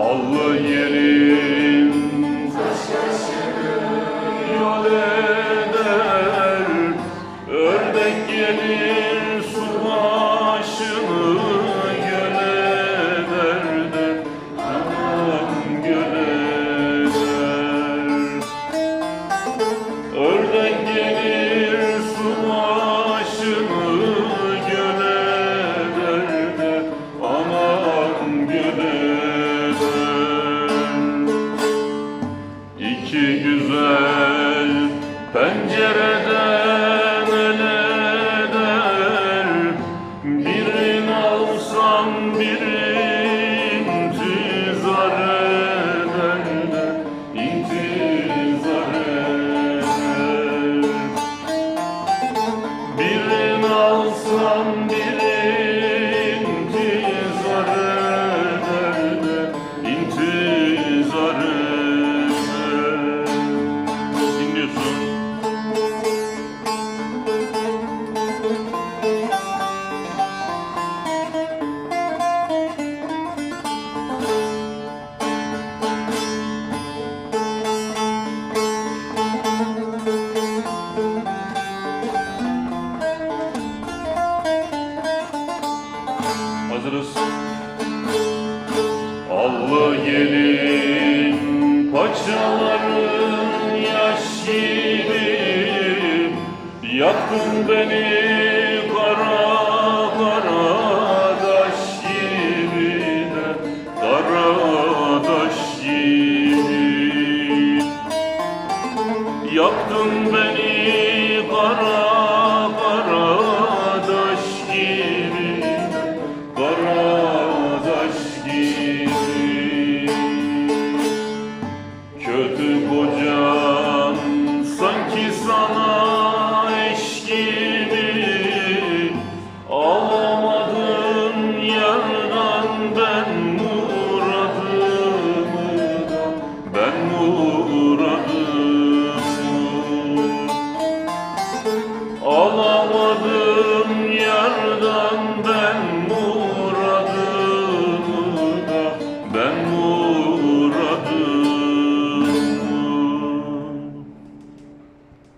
allı yerim Yol eder. Ördek yerim el pencereden el eder Birini alsam biri Allı gelin paçaların yaş gibi Yaktın beni kara kara taş gibi de Kara taş Kötü kocam sanki sana eş eşkini Alamadın yardan ben muradımı Ben muradımı Alamadın yardan